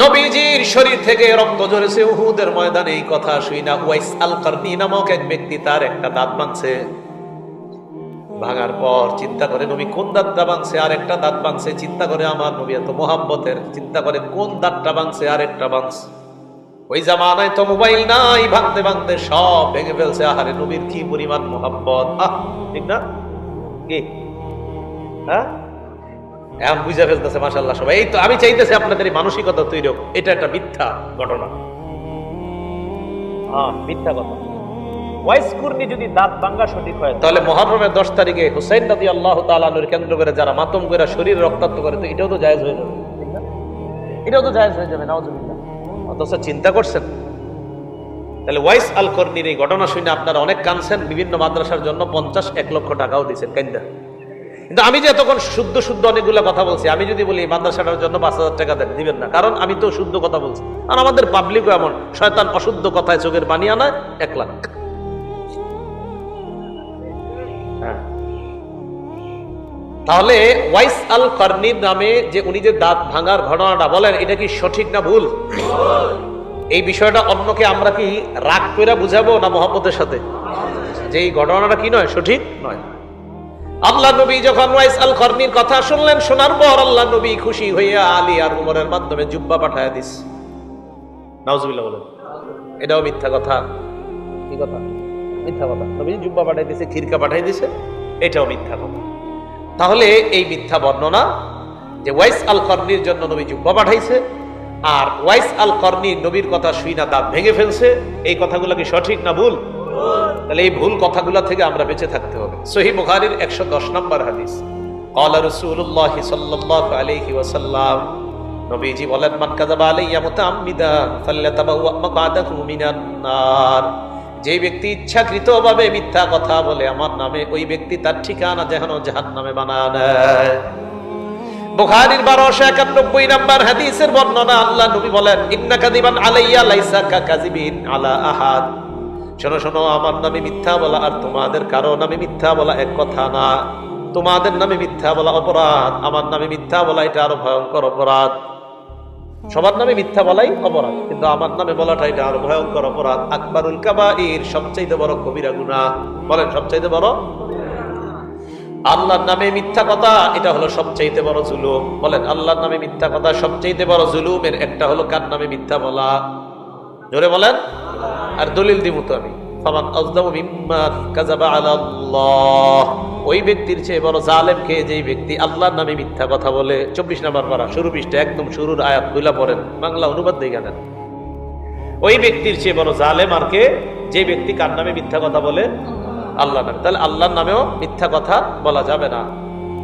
নবীজির শরীর থেকে রক্ত ঝরেছে, উহুদের ময়দানে এই কথা শুই না। ওয়াইস আল কারনি নামক এক ব্যক্তি তার একটা দাঁত ভাঙছে ভাঙার পর চিন্তা করে, নবী, কোন দাঁতটা ভাঙছে আর একটা দাঁত ভাঙছে চিন্তা করে, আমার নবী এত মোহাব্বতের। চিন্তা করে, কোন দাঁতটা ভাঙছে আর একটা ভাঙছে ওই জামানায় তো মোবাইল নাই, ভাঙতে ভাঙতে সব ভেঙে ফেলছে। আহারে, নবীর কি পরিমাণ মোহাব্বত? আহ, ঠিক না? কি? হ্যাঁ? এখন বুঝে ফেলতেছে মাসাল্লাহ সবাই। এই তো আমি চাইতেছি আপনাদের এই মানসিকতা তৈরি হোক। এটা একটা মিথ্যা ঘটনা। হ্যাঁ মিথ্যা কথা। ওয়াইস যদি দাঁত ভাঙ্গা সঠিক হয় তাহলে মহরমের দশ তারিখে হুসাইন নদী আল্লাহ তালানুর কেন্দ্র করে যারা মাতম করে শরীর রক্তাক্ত করে তো এটাও তো জায়েজ হয়ে যাবে। এটাও তো জায়েজ হয়ে যাবে নাওজুবিল্লাহ অথচ চিন্তা করছেন? তাহলে ওয়াইস আল কর্নির এই ঘটনা শুনে আপনারা অনেক কানছেন বিভিন্ন মাদ্রাসার জন্য পঞ্চাশ এক লক্ষ টাকাও দিচ্ছেন কান্দা কিন্তু আমি যে এতক্ষণ শুদ্ধ শুদ্ধ অনেকগুলো কথা বলছি, আমি যদি বলি মাদ্রাসাটার জন্য পাঁচ হাজার টাকা দেন, দিবেন না। কারণ আমি তো শুদ্ধ কথা বলছি। আর আমাদের পাবলিকও এমন, শয়তান অশুদ্ধ কথায় চোখের পানি আনায় এক লাখ। হ্যাঁ। তাহলে ওয়াইস আল কর্নির নামে যে উনি যে দাঁত ভাঙার ঘটনাটা বলেন, এটা কি সঠিক না ভুল? এই বিষয়টা অন্যকে আমরা কি রাগ করে বুঝাবো না মহব্বতের সাথে? যে এই ঘটনাটা কি নয়, সঠিক নয়। আল্লাহ নবী যখন ওয়াইস আল কর্নির কথা শুনলেন, শোনার পর আল্লাহ নবী খুশি হইয়া আলী আর উমরের মাধ্যমে জুব্বা পাঠায় দিস। নাউজুবিল্লাহ বলেন। এটাও মিথ্যা কথা। কি কথা? মিথ্যা কথা। নবী জুব্বা পাঠাই দিছে খিরকা পাঠাই দিছে, এটাও মিথ্যা কথা। তাহলে এই মিথ্যা বর্ণনা যে ওয়াইস আল কর্নির জন্য নবী জুব্বা পাঠাইছে, আর ওয়াইস আল কর্নি নবীর কথা শুই না দাঁত ভেঙে ফেলছে, এই কথাগুলো কি সঠিক না ভুল? তাহলে এই ভুল কথাগুলো থেকে আমরা বেঁচে থাকতে হবে সহি বুখারীর একশো দশ নম্বর হাদিস قال رسول الله صلى الله عليه وسلم নবীজি বলেন মান কাযাবা আলাইয়া মুতাআম্মিদান ফাল্যাতাবাওয়া মাকআদাহু মিনান নার যে ব্যক্তি ইচ্ছাকৃতভাবে মিথ্যা কথা বলে আমার নামে ওই ব্যক্তি তার ঠিকানা যেন জাহান্নামে বানায় নেয় বুখারীর 1291 নাম্বার হাদিসের বর্ণনা আল্লাহ নবী বলেন ইন্না কাযিবান আলাইয়া লাইসা কাযিবিন আলা আহাদ শোনো শোনো, আমার নামে মিথ্যা বলা আর তোমাদের কারও নামে মিথ্যা বলা এক কথা না। তোমাদের নামে মিথ্যা বলা অপরাধ, আমার নামে মিথ্যা বলা এটা আরও ভয়ঙ্কর অপরাধ। সবার নামে মিথ্যা বলাই অপরাধ, কিন্তু আমার নামে বলাটা এটা আরও ভয়ঙ্কর অপরাধ। আকবরুল কাবাইর সবচাইতে বড় কবিরা গুনাহ বলেন, সবচাইতে বড়? আল্লাহর নামে মিথ্যা কথা, এটা হলো সবচাইতে বড় জুলুম। বলেন, আল্লাহর নামে মিথ্যা কথা সবচাইতে বড় জুলুমের একটা হলো কার নামে মিথ্যা বলা? জোরে বলেন। আর দলিল দিব তো আমি। ওই ব্যক্তির চেয়ে বড় জালেম কে? যেই ব্যক্তি আল্লাহর নামে মিথ্যা কথা বলে। চব্বিশ নাম্বার পারা, শুরু পৃষ্ঠা, একদম শুরুর আয়াতগুলা পড়েন। বাংলা অনুবাদ দিয়ে জানেন ওই ব্যক্তির চেয়ে বড় জালেম আর কে? যে ব্যক্তি কার নামে মিথ্যা কথা বলে? আল্লাহ নামে। তাহলে আল্লাহর নামেও মিথ্যা কথা বলা যাবে না।